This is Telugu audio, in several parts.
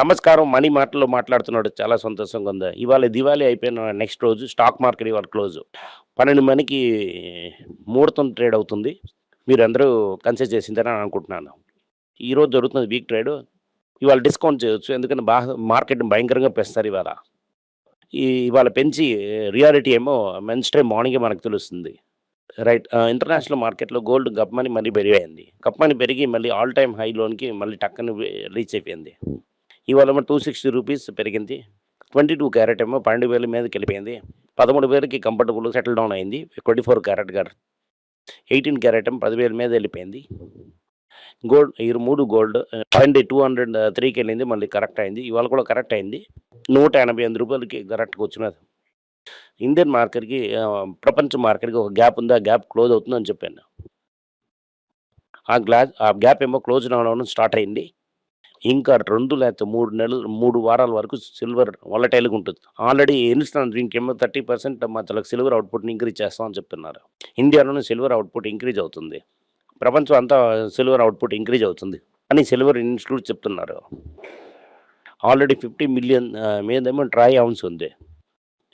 నమస్కారం మనీ మాటల్లో మాట్లాడుతున్నాడు. చాలా సంతోషంగా ఉంది. ఇవాళ దివాళీ అయిపోయిన నెక్స్ట్ రోజు స్టాక్ మార్కెట్ ఇవాళ క్లోజ్. పన్నెండు మనకి ముహూర్తం ట్రేడ్ అవుతుంది. మీరు అందరూ కన్సిడర్ చేసిందని అనుకుంటున్నాను. ఈరోజు జరుగుతుంది వీక్ ట్రేడ్. ఇవాళ డిస్కౌంట్ చేయొచ్చు. ఎందుకంటే బాగా మార్కెట్ భయంకరంగా పెంచుతారు ఇవాళ. ఈ ఇవాళ పెంచి రియాలిటీ ఏమో మెన్స్ టైం మార్నింగే మనకు తెలుస్తుంది. రైట్ ఇంటర్నేషనల్ మార్కెట్లో గోల్డ్ గప్మని మళ్ళీ పెరిగాయింది గప్మని పెరిగి మళ్ళీ ఆల్ టైమ్ హైలోనికి మళ్ళీ టక్కని రీచ్ అయిపోయింది. ఇవాళ ఏమో టూ సిక్స్టీ రూపీస్ పెరిగింది. ట్వంటీ టూ క్యారెట్ ఏమో పన్నెండు వేల మీదకి వెళ్ళిపోయింది. పదమూడు వేలకి కంఫర్టబుల్ సెటిల్ డౌన్ అయింది. ట్వంటీ ఫోర్ క్యారెట్ గారు. ఎయిటీన్ క్యారెట్ ఏమో పదివేల మీద వెళ్ళిపోయింది. గోల్డ్ ఈ మూడు గోల్డ్ ట్వంటీ టూ హండ్రెడ్ త్రీకి వెళ్ళింది. మళ్ళీ కరెక్ట్ అయింది. ఇవాళ కూడా కరెక్ట్ అయింది. నూట ఎనభై ఎనిమిది రూపాయలకి కరెక్ట్గా వచ్చినది. ఇండియన్ మార్కెట్కి ప్రపంచ మార్కెట్కి ఒక గ్యాప్ ఉంది. ఆ గ్యాప్ క్లోజ్ అవుతుందని చెప్పాను. ఆ గ్లాస్ ఆ గ్యాప్ ఏమో క్లోజ్ అవ్వడం స్టార్ట్ అయింది. ఇంకా రెండు లేకపోతే మూడు నెలలు మూడు వారాల వరకు సిల్వర్ వలటైల్గా ఉంటుంది. ఆల్రెడీ ఎన్నిస్తాను ఇంకేమో థర్టీ పర్సెంట్ మధ్యలో సిల్వర్ అవుట్పుట్ని ఇంక్రీజ్ చేస్తామని చెప్తున్నారు. ఇండియాలోనే సిల్వర్ అవుట్పుట్ ఇంక్రీజ్ అవుతుంది. ప్రపంచం అంతా సిల్వర్ అవుట్పుట్ ఇంక్రీజ్ అవుతుంది. అని సిల్వర్ ఇన్స్టిట్యూట్ చెప్తున్నారు. ఆల్రెడీ ఫిఫ్టీ మిలియన్ మీదేమో ట్రై అవున్స్ ఉంది.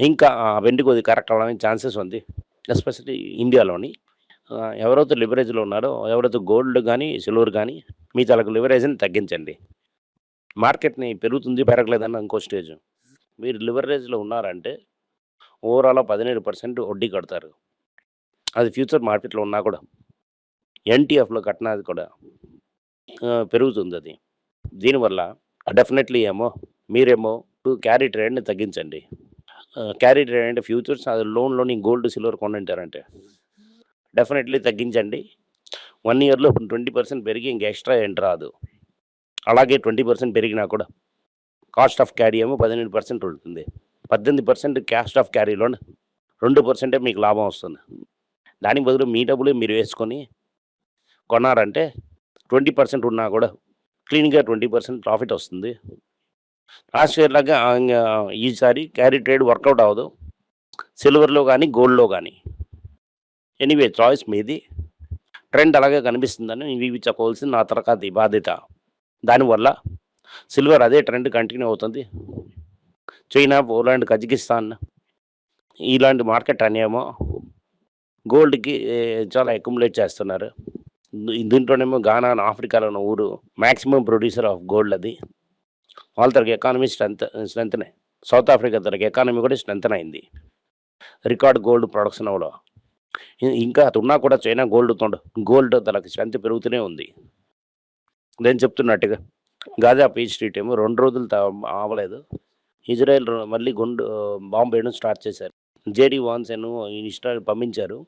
ఇంకా వెండి కొద్ది కరెక్ట్ అవ్వడానికి ఛాన్సెస్ ఉంది. ఎస్పెషల్లీ ఇండియాలోని. ఎవరైతే లివరేజ్లో ఉన్నారో ఎవరైతే గోల్డ్ కానీ సిల్వర్ కానీ మీ తలకు లివరేజ్ని తగ్గించండి. మార్కెట్ని పెరుగుతుంది పెరగలేదన్న ఇంకో స్టేజ్. మీరు లివరేజ్లో ఉన్నారంటే ఓవరాల్ పదిహేడు పర్సెంట్ వడ్డీ కడతారు. అది ఫ్యూచర్ మార్కెట్లో ఉన్నా కూడా ఎన్టీఎఫ్లో కట్టినది కూడా పెరుగుతుంది అది. దీనివల్ల డెఫినెట్లీ ఏమో మీరేమో టూ క్యారీ ట్రేడ్ని తగ్గించండి. క్యారీ ట్రేడ్ అంటే ఫ్యూచర్స్ అది లోన్లోని గోల్డ్ సిల్వర్ కొనంటారంటే. డెఫినెట్లీ తగ్గించండి. వన్ ఇయర్లో ట్వంటీ పర్సెంట్ పెరిగి ఇంక ఎక్స్ట్రా ఏంటి రాదు. అలాగే ట్వంటీ పర్సెంట్ పెరిగినా కూడా కాస్ట్ ఆఫ్ క్యారీ ఏమో పదిహేను పర్సెంట్ ఉంటుంది. పద్దెనిమిది పర్సెంట్ కాస్ట్ ఆఫ్ క్యారీలో రెండు పర్సెంటే మీకు లాభం వస్తుంది. దానికి బదులు మీ డబ్బులు మీరు వేసుకొని కొన్నారంటే ట్వంటీ పర్సెంట్ ఉన్నా కూడా క్లీన్గా ట్వంటీ పర్సెంట్ ప్రాఫిట్ వస్తుంది. లాస్ట్ ఇయర్ లాగా ఈసారి క్యారీ ట్రేడ్ వర్కౌట్ అవ్వదు. సిల్వర్లో కానీ గోల్డ్లో కానీ ఎనీవే చాయిస్ మీది. ట్రెండ్ అలాగే కనిపిస్తుందని ఇవి చెప్పవలసింది నా తరగతి బాధ్యత. దానివల్ల సిల్వర్ అదే ట్రెండ్ కంటిన్యూ అవుతుంది. చైనా పోలాండ్ కజకిస్తాన్ ఇలాంటి మార్కెట్ అనేమో గోల్డ్కి చాలా అక్యుములేట్ చేస్తున్నారు. దీంట్లోనేమో గానా ఆఫ్రికాలో ఉన్న ఊరు మ్యాక్సిమం ప్రొడ్యూసర్ ఆఫ్ గోల్డ్ అది. వాళ్ళ తరగతి ఎకానమీ స్ట్రెంత్ స్ట్రెంత్నే. సౌత్ ఆఫ్రికా తరగతి ఎకానమీ కూడా స్ట్రెంత్ అయింది. రికార్డ్ గోల్డ్ ప్రొడక్షన్ అవ్వడం ఇంకా అది ఉన్నా కూడా చైనా గోల్డ్ తోడు గోల్డ్ తనకు స్ట్రెంత్ పెరుగుతూనే ఉంది. నేను చెప్తున్నట్టుగా గాజా పీచ్ స్ట్రీట్ ఏమో రెండు రోజులు తా- ఆవలేదు. ఇజ్రాయెల్ మళ్ళీ గుండు బాంబు వేయడం స్టార్ట్ చేశారు. జేడీ వాన్స్ ఏమో ఇస్రాయల్ పంపించారు.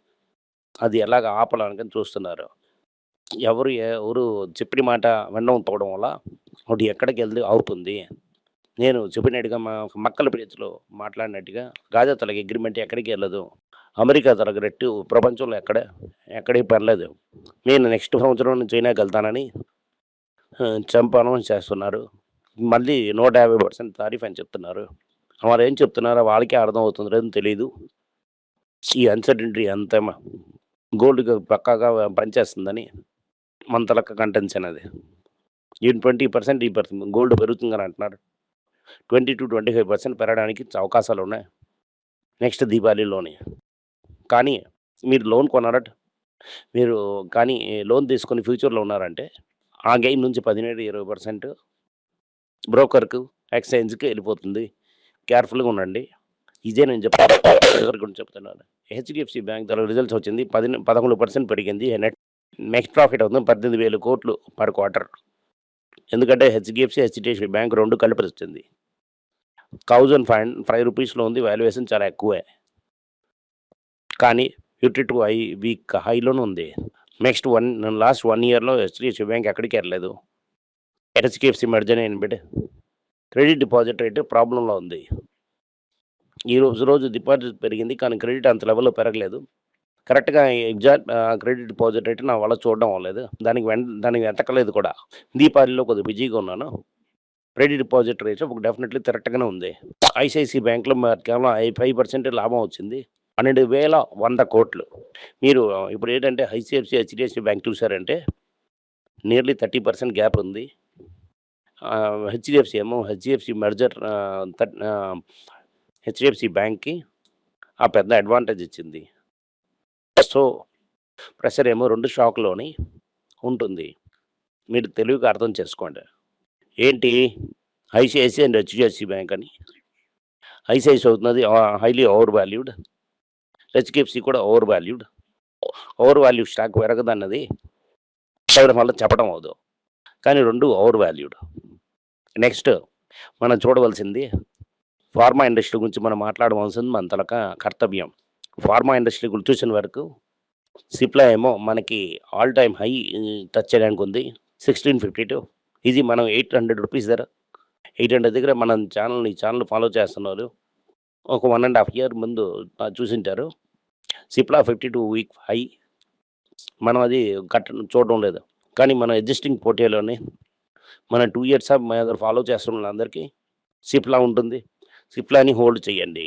అది ఎలాగ ఆపడానికి చూస్తున్నారు. ఎవరు ఎవరు చెప్పిన మాట వినకపోవడం వల్ల ఒకటి ఎక్కడికి వెళ్తే అవుతుంది. నేను చెప్పినట్టుగా మా మక్కల పేరులో మాట్లాడినట్టుగా గాజా తలకి అగ్రిమెంట్ ఎక్కడికి వెళ్ళదు. అమెరికా జరగనట్టు ప్రపంచంలో ఎక్కడ ఎక్కడికి పర్లేదు. నేను నెక్స్ట్ సంవత్సరం చైనాకి వెళ్తానని ఆ, చంపనం చేస్తున్నారు. మళ్ళీ నూట యాభై పర్సెంట్ తారీఫ్ అని చెప్తున్నారు. వారు ఏం చెప్తున్నారో వాళ్ళకే అర్థం అవుతుందో లేదో తెలియదు ఈ అన్సర్టనిటీ అంతా గోల్డ్ పక్కాగా పనిచేస్తుందని మన తలక కంటెన్షన్ అది ఈ ట్వంటీ పర్సెంట్ ఈ పర్సెంట్ గోల్డ్ పెరుగుతుందని అంటున్నారు. Twenty to twenty five percent పెరగడానికి అవకాశాలు ఉన్నాయి. నెక్స్ట్ దీపావళిలోనే. కానీ మీరు లోన్ కొన్నారట మీరు కానీ లోన్ తీసుకొని ఫ్యూచర్లో ఉన్నారంటే ఆ గెయిన్ నుంచి పదిహేడు ఇరవై పర్సెంట్ బ్రోకర్కు ఎక్స్చేంజ్కి వెళ్ళిపోతుంది. కేర్ఫుల్గా ఉండండి. ఇదే నేను చెప్తాను గురించి చెప్తున్నాను. హెచ్డిఎఫ్సి బ్యాంక్ ద్వారా రిజల్ట్స్ వచ్చింది. పది పదకొండు పర్సెంట్ పెరిగింది. నెట్ నెక్స్ట్ ప్రాఫిట్ అవుతుంది. పద్దెనిమిది వేల కోట్లు పర్ క్వార్టర్. ఎందుకంటే హెచ్డిఎఫ్సి హెచ్డిఎఫ్సి బ్యాంక్ రెండు కలిపి వచ్చింది థౌజండ్ ఫైవ్ ఫైవ్ రూపీస్లో ఉంది. వాల్యుయేషన్ చాలా ఎక్కువే. కానీ ఫిఫ్టీ టూ హై వీక్ హైలోనే ఉంది. నెక్స్ట్ వన్ లాస్ట్ వన్ ఇయర్లో హెచ్డిఎఫ్సి బ్యాంక్ ఎక్కడికి వెళ్ళలేదు హెచ్డిఎఫ్సి మెర్జన్ అయిన బిడ్డ. క్రెడిట్ డిపాజిట్ రేట్ ప్రాబ్లంలో ఉంది. ఈ రోజు రోజు డిపాజిట్ పెరిగింది కానీ క్రెడిట్ అంత లెవెల్లో పెరగలేదు. కరెక్ట్గా ఎగ్జాక్ట్ క్రెడిట్ డిపాజిట్ రేట్ నా వల్ల చూడడం అవ్వలేదు. దానికి వెంట దానికి వెతకలేదు కూడా. దీపావళిలో కొద్దిగా బిజీగా ఉన్నాను. క్రెడిట్ డిపాజిట్ రేట్ ఒక డెఫినెట్లీ తిరట్టగానే ఉంది. ఐసిఐసి బ్యాంక్లో కేవలం ఐ ఫైవ్ పర్సెంట్ లాభం వచ్చింది. పన్నెండు వేల వంద కోట్లు. మీరు ఇప్పుడు ఏంటంటే ఐసిఎఫ్సి హెచ్డిఎఫ్సి బ్యాంక్ చూసారంటే నియర్లీ థర్టీ పర్సెంట్ గ్యాప్ ఉంది. హెచ్డిఎఫ్సి ఏమో హెచ్డిఎఫ్సి మెర్జర్ హెచ్డిఎఫ్సి బ్యాంక్కి ఆ పెద్ద అడ్వాంటేజ్ ఇచ్చింది. సో ప్రెషర్ ఏమో రెండు షాక్లోని ఉంటుంది. మీరు తెలివిగా అర్థం చేసుకోండి. ఏంటి? ఐసిఐసి అండ్ హెచ్డిఎఫ్సి బ్యాంక్ అని. ఐసిఐసి అవుతున్నది హైలీ ఓవర్ వాల్యూడ్ హెచ్డిఎఫ్సి కూడా over valued over value stock పెరగదన్నది పెరగడం వల్ల చెప్పడం అవదు కానీ రెండు ఓవర్ వాల్యూడ్ నెక్స్ట్ మనం చూడవలసింది ఫార్మా ఇండస్ట్రీ గురించి మనం మాట్లాడవలసింది మన తలక కర్తవ్యం. ఫార్మా ఇండస్ట్రీ గురించి చూసిన వరకు సిప్లా ఏమో మనకి ఆల్ టైమ్ హై టచ్ చేయడానికి ఉంది. Sixteen fifty two. ఇది మనం ఎయిట్ హండ్రెడ్ రూపీస్ ధర. ఎయిట్ హండ్రెడ్ దగ్గర మన ఛానల్ ఈ ఛానల్ ఫాలో చేస్తున్నారు ఒక వన్ అండ్ హాఫ్ ఇయర్ ముందు చూసింటారు. Cipla fifty two week high మనం అది కట్ట చూడడం లేదు. కానీ మన ఎగ్జిస్టింగ్ పోటీలోనే మన టూ ఇయర్స్ మన దగ్గర ఫాలో చేస్తున్న అందరికీ సిప్లా ఉంటుంది. సిప్లాని హోల్డ్ చేయండి.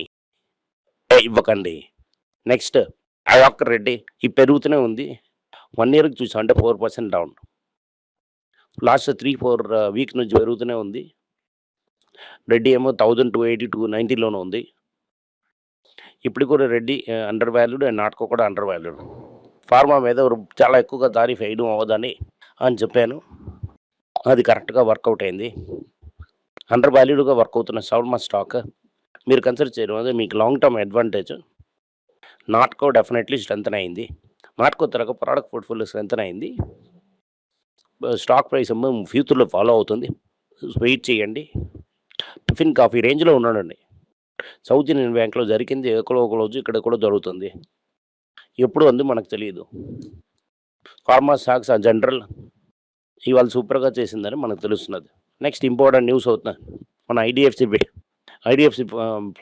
ఇవ్వకండి. నెక్స్ట్ అయాకర్ రెడ్డి ఈ పెరుగుతూనే ఉంది. వన్ ఇయర్కి చూసాం అంటే four percent down last three four week నుంచి పెరుగుతూనే ఉంది. రెడ్డి ఏమో థౌజండ్ టూ ఎయిటీ టూ నైంటీలోనే ఉంది. ఇప్పుడు కూడా Reddy under valued and Natco కూడా అండర్ వాల్యూడ్ ఫార్మా మీద చాలా ఎక్కువగా తారీఫ్ వేయడం అవ్వదని అని చెప్పాను. అది కరెక్ట్గా వర్కౌట్ అయింది. అండర్ వాల్యూడ్గా వర్క్ అవుతున్న సౌల్మా స్టాక్ మీరు కన్సిడర్ చేయడం అదే మీకు long term advantage Natco definitely strength అయింది. నాట్కో తరగ ప్రోడక్ట్ పోర్ట్ఫోలియో స్ట్రెంత్ అయింది. స్టాక్ ప్రైస్ ఫ్యూచర్లో ఫాలో అవుతుంది. వెయిట్ చేయండి. టిఫిన్ కాఫీ రేంజ్లో ఉన్నాడండి. సౌత్ ఇండియన్ బ్యాంక్లో జరిగింది. ఎక్కడో ఒక రోజు ఇక్కడ కూడా జరుగుతుంది. ఎప్పుడు అంది మనకు తెలియదు. ఫార్మా స్టాక్స్ ఆ జనరల్ ఇవాళ సూపర్గా చేసిందని మనకు తెలుస్తున్నది. నెక్స్ట్ ఇంపార్టెంట్ న్యూస్ అవుతుంది మన ఐడిఎఫ్సి ఐడిఎఫ్సి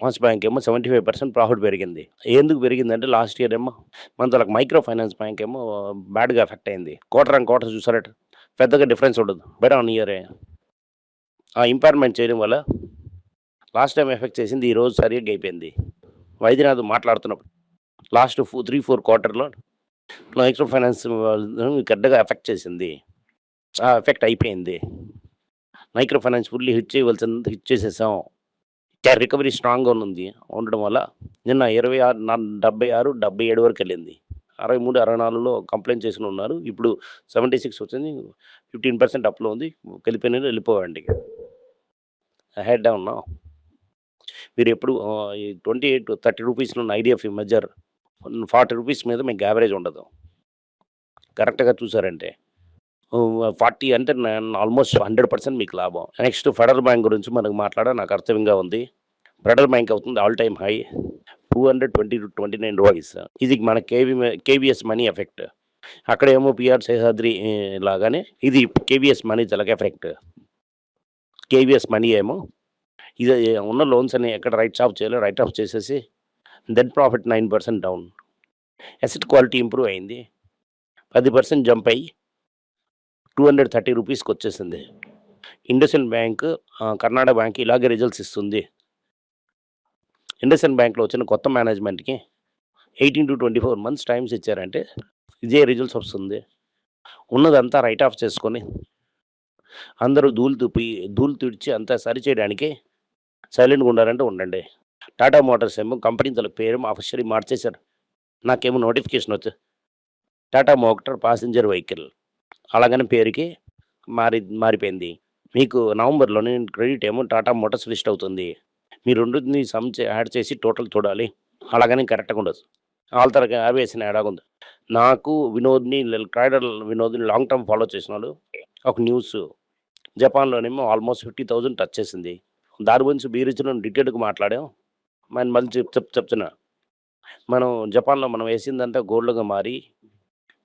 ఫస్ట్ బ్యాంక్ ఏమో సెవెంటీ ఫైవ్ పర్సెంట్ ప్రాఫిట్ పెరిగింది. ఎందుకు పెరిగిందంటే లాస్ట్ ఇయర్ ఏమో మన తలకు మైక్రో ఫైనాన్స్ బ్యాంక్ ఏమో బ్యాడ్గా ఎఫెక్ట్ అయింది. క్వార్టర్ అండ్ క్వార్టర్ చూసారట. పెద్దగా డిఫరెన్స్ ఉండదు. బెటర్ ఆన్ ఇయరే. ఆ ఇంపైర్మెంట్ చేయడం వల్ల లాస్ట్ టైం ఎఫెక్ట్ చేసింది ఈ రోజు సరిగ్గా అయిపోయింది. వైద్యనాథ్ మాట్లాడుతున్నప్పుడు. లాస్ట్ ఫోర్ త్రీ ఫోర్ క్వార్టర్లో మైక్రో ఫైనాన్స్ గడ్డగా ఎఫెక్ట్ చేసింది. ఆ ఎఫెక్ట్ అయిపోయింది. మైక్రో ఫైనాన్స్ ఫుల్లీ హిట్ చేయవలసింది హిట్ చేసేసాం. రికవరీ స్ట్రాంగ్గా ఉంది ఉండడం వల్ల నిన్న ఇరవై ఆరు నా- డెబ్బై ఆరు డెబ్బై ఏడు వరకు వెళ్ళింది. అరవై మూడు అరవై నాలుగులో కంప్లైంట్ చేసుకుని ఉన్నారు. ఇప్పుడు సెవెంటీ సిక్స్ వచ్చింది ఫిఫ్టీన్ పర్సెంట్ అప్లో ఉంది. వెళ్ళిపోయిన వెళ్ళిపోవండి హెడ్ డౌన్ మీరు ఎప్పుడు ట్వంటీ ఎయిట్ థర్టీ రూపీస్ ఉన్న ఐడిఎఫ్ మెజర్ ఫార్టీ రూపీస్ మీద మీకు యావరేజ్ ఉండదు. కరెక్ట్గా చూసారంటే. ఫార్టీ అంటే ఆల్మోస్ట్ హండ్రెడ్ పర్సెంట్ మీకు లాభం. నెక్స్ట్ ఫెడరల్ బ్యాంక్ గురించి మనకు మాట్లాడ నాకు అర్థంగా ఉంది. ఫెడరల్ బ్యాంక్ అవుతుంది all time high. Two hundred twenty to twenty nine rupees. ఇది మన కేవీ కేవీఎస్ మనీ ఎఫెక్ట్. అక్కడ ఏమో పిఆర్ శేషాద్రి లాగానే ఇది కేవీఎస్ మనీ తలక ఎఫెక్ట్. కేవీఎస్ మనీ ఏమో ఇది ఉన్న లోన్స్ అని ఎక్కడ రైట్ ఆఫ్ చేయాలో రైట్ ఆఫ్ చేసేసి then profit nine percent down asset quality improve అయింది. పది పర్సెంట్ జంప్ అయ్యి టూ హండ్రెడ్ థర్టీ రూపీస్కి వచ్చేసింది. ఇండస్ఇండ్ బ్యాంక్ కర్ణాటక బ్యాంక్ ఇలాగే రిజల్ట్స్ ఇస్తుంది. ఇండస్ఇండ్ బ్యాంక్లో వచ్చిన కొత్త మేనేజ్మెంట్కి eighteen to twenty four months times ఇచ్చారంటే ఇదే రిజల్ట్స్ వస్తుంది. ఉన్నదంతా రైట్ ఆఫ్ చేసుకొని అందరూ ధూళి తుప్పి ధూళి తుడిచి అంతా సరి చేయడానికి సైలెంట్గా ఉండాలంటే ఉండండి. టాటా మోటార్స్ ఏమో కంపెనీ తల పేరు ఆఫీషియల్లీ మార్చేశారు. నాకేమో నోటిఫికేషన్ వచ్చి టాటా మోటార్ ప్యాసింజర్ వెహికల్. అలాగని పేరుకి మారి మారిపోయింది. మీకు నవంబర్లోనే క్రెడిట్ ఏమో టాటా మోటార్స్ లిస్ట్ అవుతుంది. మీ రెండుని సమ్ యాడ్ చేసి టోటల్ చూడాలి. అలాగని కరెక్ట్గా ఉండదు వాళ్ళ తరగతి ఆవేసిన యాడ్ నాకు వినోద్ని క్రైడర్ వినోద్ని లాంగ్ టర్మ్ ఫాలో చేసిన వాళ్ళు ఒక న్యూస్ జపాన్లోనేమో ఆల్మోస్ట్ ఫిఫ్టీ థౌజండ్ టచ్ చేసింది. దాని గురించి బీరిచ్లో డీటెయిల్గా మాట్లాడాం. మనం మళ్ళీ చెప్ చెప్ చెప్తున్నా. మనం జపాన్లో మనం వేసిందంతా గోల్డ్గా మారి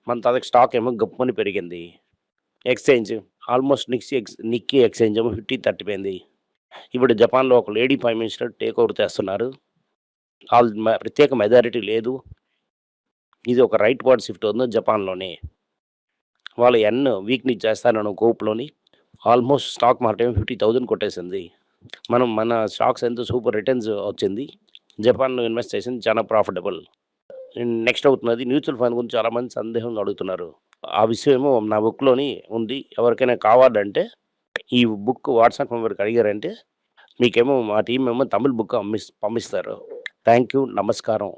మన తాతకి స్టాక్ ఏమో గప్పని పెరిగింది. Exchange almost Nikkei ex Nikkei exchange ఏమో ఫిఫ్టీ తట్టిపోయింది. ఇప్పుడు జపాన్లో ఒక lady prime minister take over చేస్తున్నారు వాళ్ళు ప్రత్యేక మెజారిటీ లేదు. ఇది ఒక రైట్ వర్డ్ షిఫ్ట్ ఉంది జపాన్లోనే. వాళ్ళు ఎన్ వీక్ని చేస్తానన్న కోప్లోని almost stock market fifty thousand కొట్టేసింది. మనం మన స్టాక్స్ ఎంతో సూపర్ రిటర్న్స్ వచ్చింది జపాన్లో ఇన్వెస్ట్ చేసింది చాలా ప్రాఫిటబుల్ నెక్స్ట్ అవుతున్నది మ్యూచువల్ ఫండ్ గురించి చాలామంది సందేహం అడుగుతున్నారు. ఆ విషయం ఏమో నా బుక్లోని ఉంది. ఎవరికైనా కావాలంటే ఈ బుక్ వాట్సాప్ నెంబర్కి అడిగారంటే మీకేమో మా టీం ఏమో తమిళ్ బుక్ అమ్మి పంపిస్తారు. థ్యాంక్ యూ నమస్కారం.